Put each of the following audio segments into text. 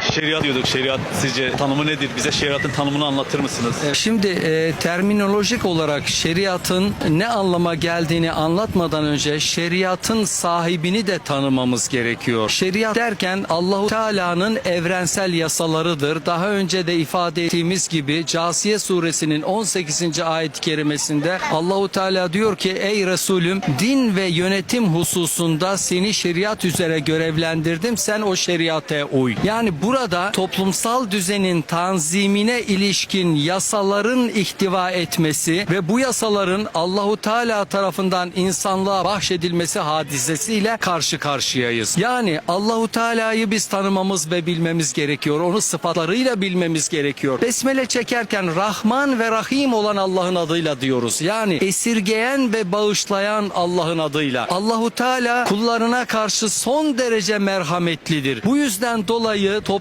Şeriat diyorduk. Şeriat sizce tanımı nedir? Bize şeriatın tanımını anlatır mısınız? Şimdi e, terminolojik olarak şeriatın ne anlama geldiğini anlatmadan önce şeriatın sahibini de tanımamız gerekiyor. Şeriat derken Allahu Teala'nın evrensel yasalarıdır. Daha önce de ifade ettiğimiz gibi Casiye suresinin 18. ayet-i kerimesinde Allahu Teala diyor ki ey Resulüm din ve yönetim hususunda seni şeriat üzere görevlendirdim. Sen o şeriate uy. Yani burada toplumsal düzenin tanzimine ilişkin yasaların ihtiva etmesi ve bu yasaların Allahu Teala tarafından insanlığa bahşedilmesi hadisesiyle karşı karşıyayız. Yani Allahu Teala'yı biz tanımamız ve bilmemiz gerekiyor. Onu sıfatlarıyla bilmemiz gerekiyor. Besmele çekerken Rahman ve Rahim olan Allah'ın adıyla diyoruz. Yani esirgeyen ve bağışlayan Allah'ın adıyla. Allahu Teala kullarına karşı son derece merhametlidir. Bu yüzden dolayı toplumsal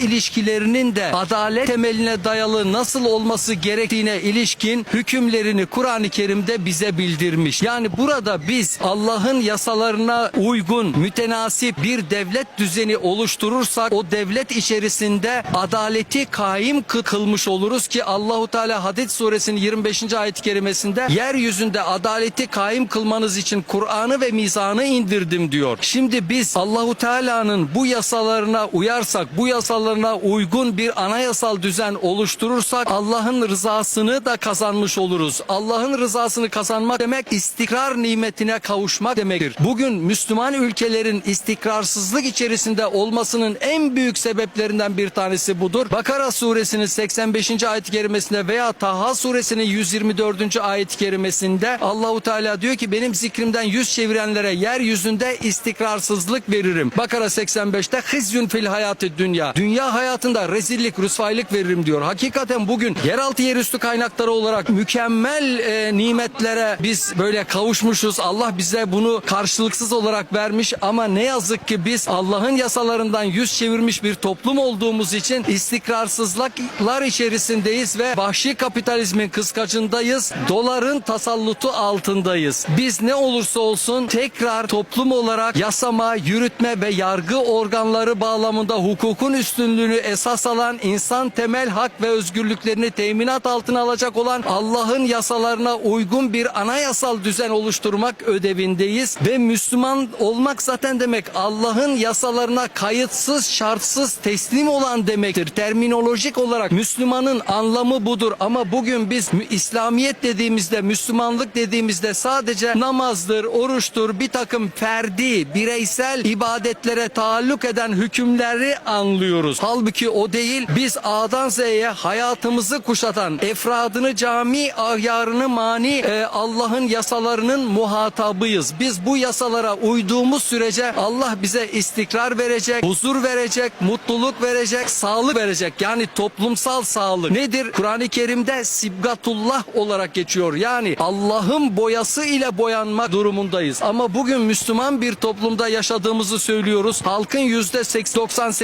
ilişkilerinin de adalet temeline dayalı nasıl olması gerektiğine ilişkin hükümlerini Kur'an-ı Kerim'de bize bildirmiş. Yani burada biz Allah'ın yasalarına uygun, mütenasip bir devlet düzeni oluşturursak o devlet içerisinde adaleti kaim kı- kılmış oluruz ki Allahu Teala Hadid suresinin 25. ayet-i kerimesinde yeryüzünde adaleti kaim kılmanız için Kur'an'ı ve mizanı indirdim diyor. Şimdi biz Allahu Teala'nın bu yasalarına uyarsak, bu yasalarına uygun bir anayasal düzen oluşturursak Allah'ın rızasını da kazanmış oluruz. Allah'ın rızasını kazanmak demek istikrar nimetine kavuşmak demektir. Bugün Müslüman ülkelerin istikrarsızlık içerisinde olmasının en büyük sebeplerinden bir tanesi budur. Bakara suresinin 85. ayet-i kerimesinde veya Taha suresinin 124. ayet-i kerimesinde Allahu Teala diyor ki benim zikrimden yüz çevirenlere yeryüzünde istikrarsızlık veririm. Bakara 85'te hizyun fil hayatı dünya. Dünya hayatında rezillik, rüsvaylık veririm diyor. Hakikaten bugün yeraltı yerüstü kaynakları olarak mükemmel e, nimetlere biz böyle kavuşmuşuz. Allah bize bunu karşılıksız olarak vermiş ama ne yazık ki biz Allah'ın yasalarından yüz çevirmiş bir toplum olduğumuz için istikrarsızlıklar içerisindeyiz ve vahşi kapitalizmin kıskacındayız. Doların tasallutu altındayız. Biz ne olursa olsun tekrar toplum olarak yasama, yürütme ve yargı organları bağlamında hukukun üstünlüğünü esas alan insan temel hak ve özgürlüklerini teminat altına alacak olan Allah'ın yasalarına uygun bir anayasal düzen oluşturmak ödevindeyiz ve Müslüman olmak zaten demek Allah'ın yasalarına kayıtsız, şartsız teslim olan demektir. Terminolojik olarak Müslümanın anlamı budur ama bugün biz İslamiyet dediğimizde, Müslümanlık dediğimizde sadece namazdır, oruçtur, bir takım ferdi, bireysel ibadetlere taalluk eden hükümleri anlıyoruz. Halbuki o değil. Biz A'dan Z'ye hayatımızı kuşatan, efradını cami ahyarını mani e, Allah'ın yasalarının muhatabıyız. Biz bu yasalara uyduğumuz sürece Allah bize istikrar verecek, huzur verecek, mutluluk verecek, sağlık verecek. Yani toplumsal sağlık. Nedir? Kur'an-ı Kerim'de sibgatullah olarak geçiyor. Yani Allah'ın boyası ile boyanmak durumundayız. Ama bugün Müslüman bir toplumda yaşadığımızı söylüyoruz. Halkın yüzde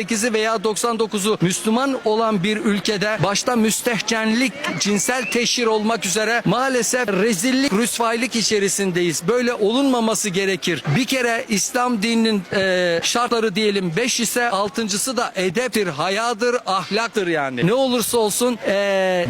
98'i veya 99'u Müslüman olan bir ülkede başta müstehcenlik, cinsel teşhir olmak üzere maalesef rezillik, rüsvaylık içerisindeyiz. Böyle olunmaması gerekir. Bir kere İslam dininin e, şartları diyelim 5 ise altıncısı da edeptir, hayadır, ahlaktır yani. Ne olursa olsun e,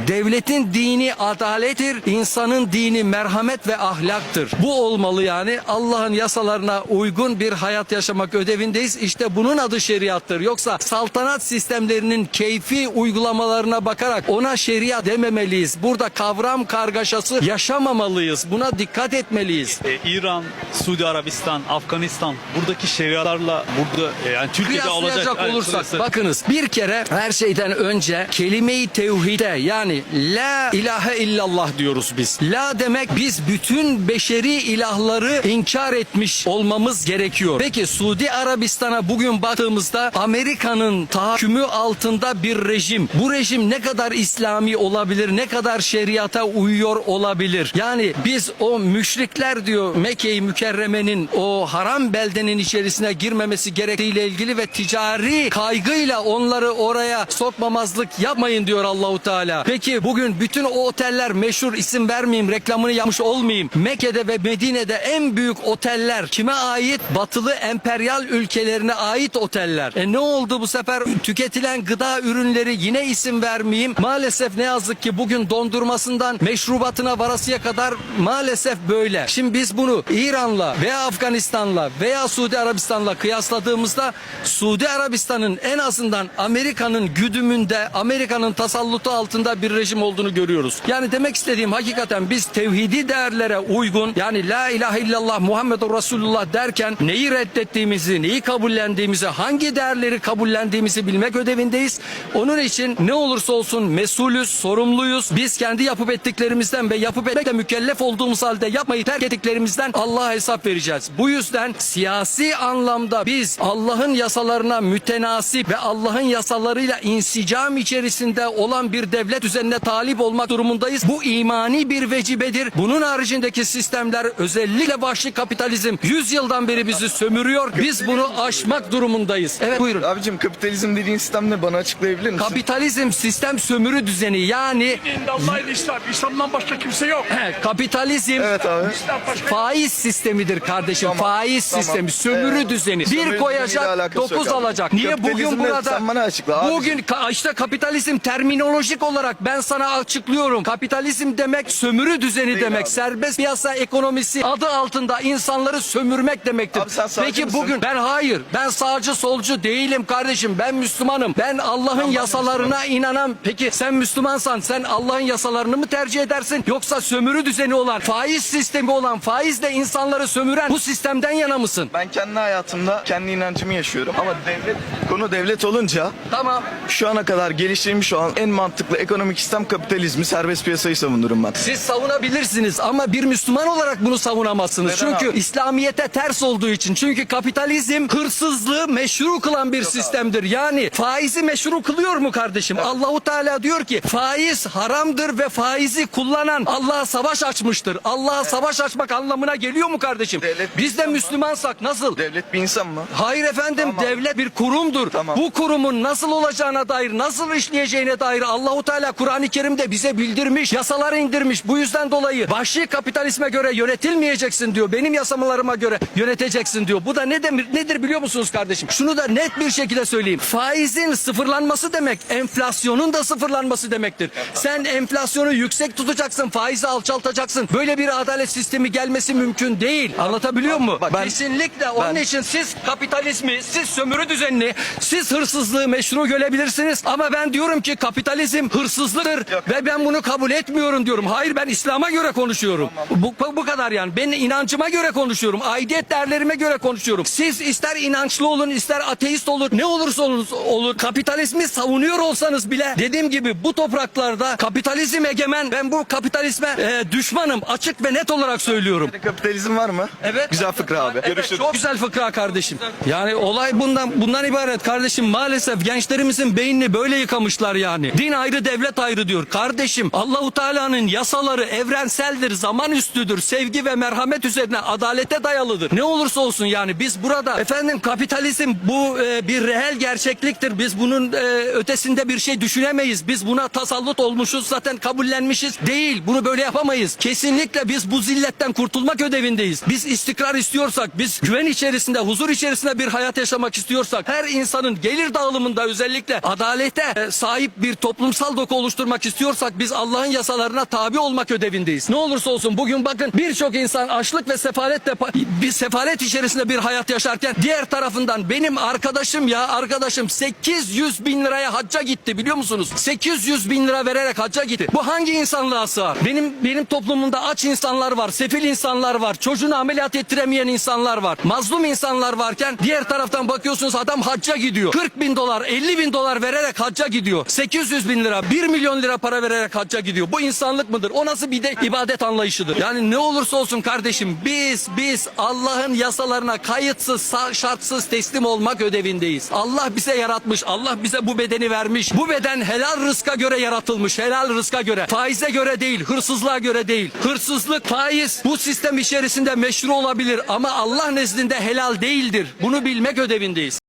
devletin dini adalettir, insanın dini merhamet ve ahlaktır. Bu olmalı yani. Allah'ın yasalarına uygun bir hayat yaşamak ödevindeyiz. İşte bunun adı şeriattır. Yoksa saltanat sistemlerinin keyfi uygulamalarına bakarak ona şeriat dememeliyiz. Burada kavram kargaşası yaşamamalıyız. Buna dikkat etmeliyiz. E, İran, Suudi Arabistan, Afganistan buradaki şeriatlarla burada e, yani Türkiye'de olacak. Olursak burası- bakınız bir kere her şeyden önce kelime-i tevhide yani la ilahe illallah diyoruz biz. La demek biz bütün beşeri ilahları inkar etmiş olmamız gerekiyor. Peki Suudi Arabistan'a bugün baktığımızda Amerika'nın tahakkümü altında bir rejim. Bu rejim ne kadar İslami olabilir, ne kadar şeriata uyuyor olabilir? Yani biz o müşrikler diyor Mekke-i Mükerreme'nin o haram beldenin içerisine girmemesi gerektiğiyle ilgili ve ticari kaygıyla onları oraya sokmamazlık yapmayın diyor Allahu Teala. Peki bugün bütün o oteller meşhur isim vermeyeyim reklamını yapmış olmayayım. Mekke'de ve Medine'de en büyük oteller kime ait? Batılı emperyal ülkelerine ait oteller. E ne oldu? Oldu bu sefer tüketilen gıda ürünleri yine isim vermeyeyim. Maalesef ne yazık ki bugün dondurmasından meşrubatına varasıya kadar maalesef böyle. Şimdi biz bunu İran'la veya Afganistan'la veya Suudi Arabistan'la kıyasladığımızda Suudi Arabistan'ın en azından Amerika'nın güdümünde, Amerika'nın tasallutu altında bir rejim olduğunu görüyoruz. Yani demek istediğim hakikaten biz tevhidi değerlere uygun yani la ilahe illallah Muhammedur Resulullah derken neyi reddettiğimizi, neyi kabullendiğimizi, hangi değerleri kabullendiğimizi bilmek ödevindeyiz. Onun için ne olursa olsun mesulüz, sorumluyuz. Biz kendi yapıp ettiklerimizden ve yapıp etmekle mükellef olduğumuz halde yapmayı terk ettiklerimizden Allah'a hesap vereceğiz. Bu yüzden siyasi anlamda biz Allah'ın yasalarına mütenasip ve Allah'ın yasalarıyla insicam içerisinde olan bir devlet düzenine talip olmak durumundayız. Bu imani bir vecibedir. Bunun haricindeki sistemler özellikle vahşi kapitalizm 100 yıldan beri bizi sömürüyor. Biz bunu aşmak durumundayız. Evet buyurun. Abicim kapitalizm dediğin sistem ne bana açıklayabilir misin? Kapitalizm sistem sömürü düzeni yani Dinde Allah ile İslam. İslam'dan başka kimse yok. kapitalizm Evet abi. İslam başka faiz sistemidir kardeşim. Tamam, faiz tamam. sistemi, sömürü Evet. düzeni. Sömürü Bir düzeniyle koyacak, alakası yok dokuz abi. alacak. Niye Kapitalizm bugün ne? burada? Sen bana açıkla abicim. Bugün ka- işte kapitalizm terminolojik olarak ben sana açıklıyorum. Kapitalizm demek sömürü düzeni demek. abi. Serbest piyasa ekonomisi adı altında insanları sömürmek demektir. Abi sen sağcı Peki mısın? bugün ben hayır. Ben sağcı solcu değilim kardeşim. Ben Müslümanım. Ben Allah'ın yasalarına inanan. Peki sen Müslümansan sen Allah'ın yasalarını mı tercih edersin? Yoksa sömürü düzeni olan, faiz sistemi olan, faizle insanları sömüren bu sistemden yana mısın? Ben kendi hayatımda kendi inancımı yaşıyorum ama devlet konu devlet olunca Tamam. şu ana kadar geliştirilmiş olan en mantıklı ekonomik sistem kapitalizmi, serbest piyasayı savunurum ben. Siz savunabilirsiniz ama bir Müslüman olarak bunu savunamazsınız. Neden Çünkü abi? İslamiyete ters olduğu için. Çünkü kapitalizm hırsızlığı meşru kılan bir sistemdir. Yani faizi meşru kılıyor mu kardeşim? Allahu Teala diyor ki faiz haramdır ve faizi kullanan Allah'a savaş açmıştır. Allah'a savaş açmak anlamına geliyor mu kardeşim? Devlet Biz de insan mı? Müslümansak nasıl? Devlet bir insan mı? Hayır efendim Tamam. devlet bir kurumdur. Tamam. Bu kurumun nasıl olacağına dair, nasıl işleyeceğine dair Allahu Teala Kur'an-ı Kerim'de bize bildirmiş, yasalar indirmiş. Bu yüzden dolayı vahşi kapitalizme göre yönetilmeyeceksin diyor. Benim yasalarıma göre yöneteceksin diyor. Bu da ne demir, nedir biliyor musunuz kardeşim? Şunu da net bir şekilde söyleyeyim. Faizin sıfırlanması demek enflasyonun da sıfırlanması demektir. Sen enflasyonu yüksek tutacaksın, faizi alçaltacaksın. Böyle bir adalet sistemi gelmesi mümkün değil. Anlatabiliyor muyum? Bak ben- Kesinlikle onun ben- için siz kapitalizmi, siz sömürü düzenini, siz hırsızlığı meşru görebilirsiniz. Ama ben diyorum ki kapitalizm hırsızlıktır Yok. ve ben bunu kabul etmiyorum diyorum. Hayır ben İslam'a göre konuşuyorum. Bu, bu kadar yani. Ben inancıma göre konuşuyorum. Aidiyet değerlerime göre konuşuyorum. Siz ister inançlı olun, ister ateist olun, ne olursa olur. Kapitalizmi savunuyor olsanız bile dediğim gibi bu topraklarda kapitalizm egemen. Ben bu kapitalizme e, düşmanım. Açık ve net olarak söylüyorum. Kapitalizm var mı? Evet. Güzel fıkra abi. Evet, Görüşürüz. çok güzel fıkra kardeşim. Yani olay bundan bundan ibaret kardeşim. Maalesef gençlerimizin beynini böyle yıkamışlar yani. Din ayrı devlet ayrı diyor. Kardeşim Allahu Teala'nın yasaları evrenseldir, zaman üstüdür, sevgi ve merhamet üzerine adalete dayalıdır. Ne olursa olsun yani biz burada efendim kapitalizm bu e, bir reel gerçekliktir. Biz bunun e, ötesinde bir şey düşünemeyiz. Biz buna tasallut olmuşuz zaten kabullenmişiz. Değil. Bunu böyle yapamayız. Kesinlikle biz bu zilletten kurtulmak ödevindeyiz. Biz istikrar istiyorsak, biz güven içerisinde, huzur içerisinde bir hayat yaşamak istiyorsak, her insanın gelir dağılımında özellikle adalete e, sahip bir toplumsal doku oluşturmak istiyorsak biz Allah'ın yasalarına tabi olmak ödevindeyiz. Ne olursa olsun bugün bakın birçok insan açlık ve sefaletle bir sefalet içerisinde bir hayat yaşarken diğer tarafından benim arkadaşım ya arkadaşım 800 bin liraya hacca gitti biliyor musunuz? 800 bin lira vererek hacca gitti. Bu hangi insanlığa sığar? Benim benim toplumumda aç insanlar var, sefil insanlar var, çocuğunu ameliyat ettiremeyen insanlar var, mazlum insanlar varken diğer taraftan bakıyorsunuz adam hacca gidiyor. 40 bin dolar, 50 bin dolar vererek hacca gidiyor. 800 bin lira, 1 milyon lira para vererek hacca gidiyor. Bu insanlık mıdır? O nasıl bir de ibadet anlayışıdır? Yani ne olursa olsun kardeşim biz biz Allah'ın yasalarına kayıtsız, şartsız teslim olmak ödevindeyiz. Allah bize yaratmış, Allah bize bu bedeni vermiş. Bu beden helal rızka göre yaratılmış, helal rızka göre. Faize göre değil, hırsızlığa göre değil. Hırsızlık, faiz bu sistem içerisinde meşru olabilir ama Allah nezdinde helal değildir. Bunu bilmek ödevindeyiz.